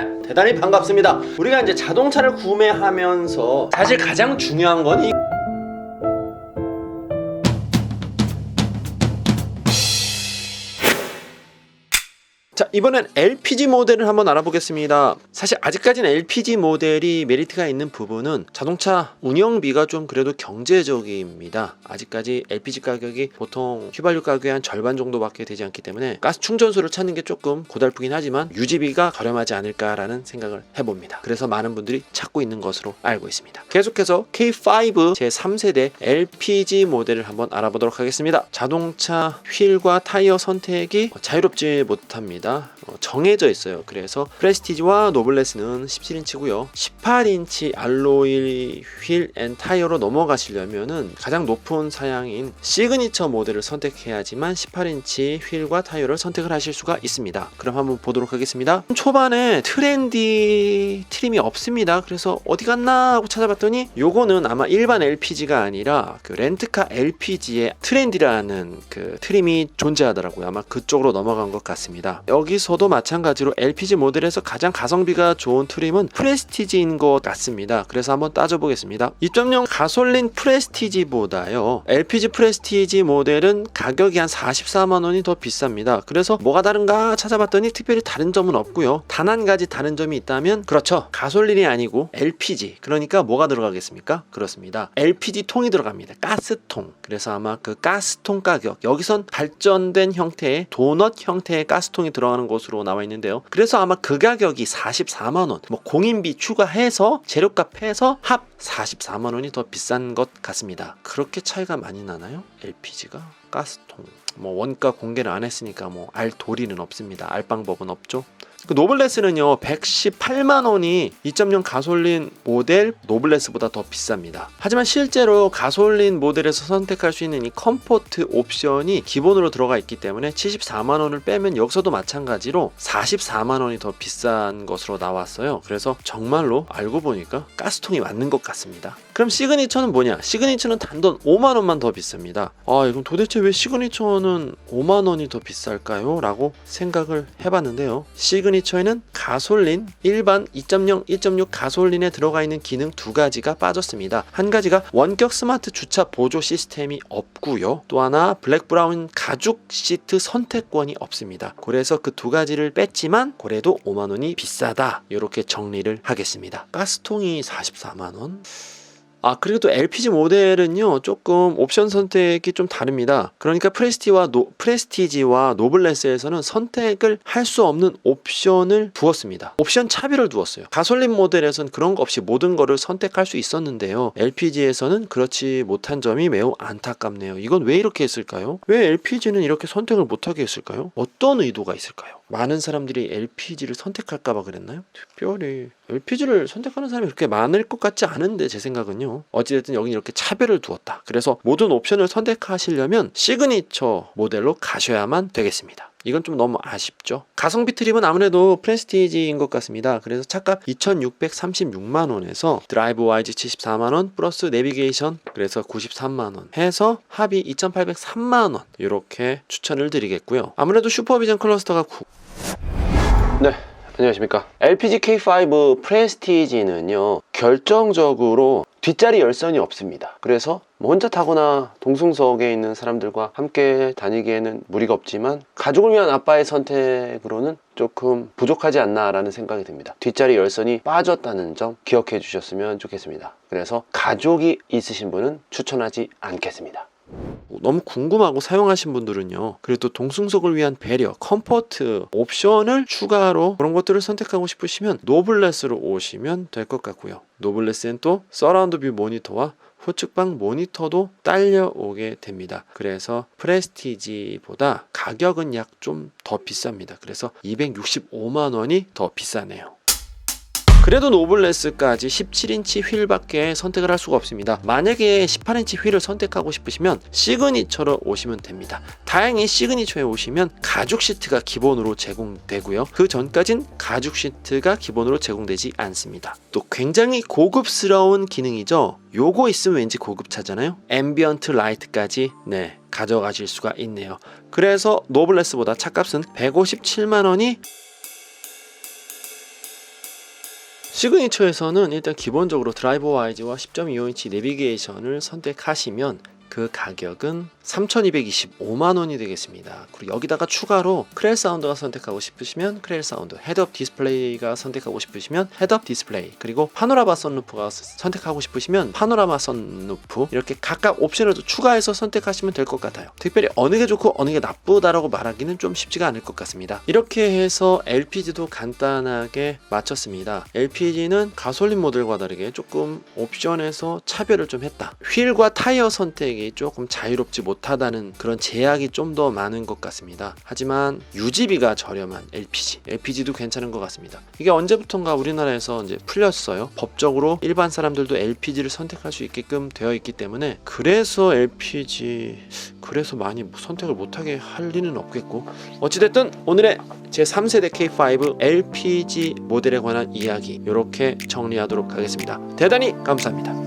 네, 대단히 반갑습니다. 우리가 이제 자동차를 구매하면서 사실 가장 중요한 건 이. 자 이번엔 LPG 모델을 한번 알아보겠습니다. 사실 아직까지는 LPG 모델이 메리트가 있는 부분은 자동차 운영비가 좀 그래도 경제적입니다. 아직까지 LPG 가격이 보통 휘발유 가격의 한 절반 정도밖에 되지 않기 때문에 가스 충전소를 찾는 게 조금 고달프긴 하지만 유지비가 저렴하지 않을까라는 생각을 해봅니다. 그래서 많은 분들이 찾고 있는 것으로 알고 있습니다. 계속해서 K5 제 3세대 LPG 모델을 한번 알아보도록 하겠습니다. 자동차 휠과 타이어 선택이 자유롭지 못합니다. 어, 정해져 있어요. 그래서 프레스티지와 노블레스는 17인치고요. 18인치 알로이 휠 앤 타이어로 넘어가시려면은 가장 높은 사양인 시그니처 모델을 선택해야지만 18인치 휠과 타이어를 선택을 하실 수가 있습니다. 그럼 한번 보도록 하겠습니다. 초반에 트렌디 트림이 없습니다. 그래서 어디 갔나 하고 찾아봤더니 요거는 아마 일반 LPG가 아니라 그 렌트카 LPG의 트렌디라는 그 트림이 존재하더라고요. 아마 그쪽으로 넘어간 것 같습니다. 여기서도 마찬가지로 LPG 모델에서 가장 가성비가 좋은 트림은 프레스티지인 것 같습니다. 그래서 한번 따져보겠습니다. 2.0 가솔린 프레스티지보다요. LPG 프레스티지 모델은 가격이 한 44만 원이 더 비쌉니다. 그래서 뭐가 다른가 찾아봤더니 특별히 다른 점은 없고요. 단 한 가지 다른 점이 있다면 그렇죠. 가솔린이 아니고 LPG. 그러니까 뭐가 들어가겠습니까? 그렇습니다. LPG 통이 들어갑니다. 가스통. 그래서 아마 그 가스통 가격 여기선 발전된 형태의 도넛 형태의 가스통이 들어 가는 것으로 나와 있는데요. 그래서 아마 그 가격이 44만 원. 뭐 공인비 추가해서 재료값 해서 합 44만 원이 더 비싼 것 같습니다. 그렇게 차이가 많이 나나요? LPG가 가스통. 뭐 원가 공개를 안 했으니까 뭐 알 도리는 없습니다. 알 방법은 없죠. 그 노블레스는요 118만 원이 2.0 가솔린 모델 노블레스보다 더 비쌉니다. 하지만 실제로 가솔린 모델에서 선택할 수 있는 이 컴포트 옵션이 기본으로 들어가 있기 때문에 74만 원을 빼면 여기서도 마찬가지로 44만 원이 더 비싼 것으로 나왔어요. 그래서 정말로 알고 보니까 가스통이 맞는 것 같습니다. 그럼 시그니처는 뭐냐? 시그니처는 단돈 5만 원만 더 비쌉니다. 아, 이건 도대체 왜 시그니처는 5만 원이 더 비쌀까요? 라고 생각을 해봤는데요. 시그니처에는 가솔린, 일반 2.0, 1.6 가솔린에 들어가 있는 기능 두 가지가 빠졌습니다. 한 가지가 원격 스마트 주차 보조 시스템이 없고요. 또 하나 블랙 브라운 가죽 시트 선택권이 없습니다. 그래서 그 두 가지를 뺐지만 그래도 5만 원이 비싸다. 이렇게 정리를 하겠습니다. 가스통이 44만 원. 아 그리고 또 LPG 모델은요 조금 옵션 선택이 좀 다릅니다. 그러니까 프레스티와 노, 프레스티지와 노블레스에서는 선택을 할 수 없는 옵션을 두었습니다. 옵션 차별을 두었어요. 가솔린 모델에서는 그런 거 없이 모든 거를 선택할 수 있었는데요. LPG에서는 그렇지 못한 점이 매우 안타깝네요. 이건 왜 이렇게 했을까요? 왜 LPG는 이렇게 선택을 못하게 했을까요? 어떤 의도가 있을까요? 많은 사람들이 LPG를 선택할까봐 그랬나요? 특별히 LPG를 선택하는 사람이 그렇게 많을 것 같지 않은데 제 생각은요. 어찌됐든 여기 이렇게 차별을 두었다. 그래서 모든 옵션을 선택하시려면 시그니처 모델로 가셔야만 되겠습니다. 이건 좀 너무 아쉽죠. 가성비 트립은 아무래도 프레스티지인 것 같습니다. 그래서 차값 2,636만 원에서 드라이브 와이즈 74만 원 플러스 내비게이션 그래서 93만 원 해서 합이 2,803만 원 이렇게 추천을 드리겠고요. 아무래도 슈퍼비전 클러스터가 구... 네. 안녕하십니까. LPG K5 프레스티지는요, 결정적으로 뒷자리 열선이 없습니다. 그래서 뭐 혼자 타거나 동승석에 있는 사람들과 함께 다니기에는 무리가 없지만 가족을 위한 아빠의 선택으로는 조금 부족하지 않나 라는 생각이 듭니다. 뒷자리 열선이 빠졌다는 점 기억해 주셨으면 좋겠습니다. 그래서 가족이 있으신 분은 추천하지 않겠습니다. 너무 궁금하고 사용하신 분들은요. 그래도 동승석을 위한 배려, 컴포트 옵션을 추가로 그런 것들을 선택하고 싶으시면 노블레스로 오시면 될 것 같고요. 노블레스엔 또 서라운드 뷰 모니터와 후측방 모니터도 딸려오게 됩니다. 그래서 프레스티지보다 가격은 약 좀 더 비쌉니다. 그래서 265만 원이 더 비싸네요. 그래도 노블레스까지 17인치 휠밖에 선택을 할 수가 없습니다. 만약에 18인치 휠을 선택하고 싶으시면 시그니처로 오시면 됩니다. 다행히 시그니처에 오시면 가죽 시트가 기본으로 제공되고요. 그 전까진 가죽 시트가 기본으로 제공되지 않습니다. 또 굉장히 고급스러운 기능이죠. 요거 있으면 왠지 고급차잖아요. 앰비언트 라이트까지 네 가져가실 수가 있네요. 그래서 노블레스보다 차값은 157만 원이 시그니처에서는 일단 기본적으로 드라이버 와이즈와 10.25인치 내비게이션을 선택하시면 그 가격은 3,225만 원이 되겠습니다. 그리고 여기다가 추가로 크렐 사운드가 선택하고 싶으시면 크렐 사운드, 헤드업 디스플레이가 선택하고 싶으시면 헤드업 디스플레이, 그리고 파노라마 선루프가 선택하고 싶으시면 파노라마 선루프 이렇게 각각 옵션을 또 추가해서 선택하시면 될 것 같아요. 특별히 어느 게 좋고 어느 게 나쁘다라고 말하기는 좀 쉽지가 않을 것 같습니다. 이렇게 해서 LPG도 간단하게 마쳤습니다. LPG는 가솔린 모델과 다르게 조금 옵션에서 차별을 좀 했다. 휠과 타이어 선택이 조금 자유롭지 못하다는 그런 제약이 좀 더 많은 것 같습니다. 하지만 유지비가 저렴한 LPG, LPG도 괜찮은 것 같습니다. 이게 언제부턴가 우리나라에서 이제 풀렸어요. 법적으로 일반 사람들도 LPG를 선택할 수 있게끔 되어 있기 때문에 그래서 LPG 그래서 많이 선택을 못하게 할 리는 없겠고 어찌됐든 오늘의 제 3세대 K5 LPG 모델에 관한 이야기 이렇게 정리하도록 하겠습니다. 대단히 감사합니다.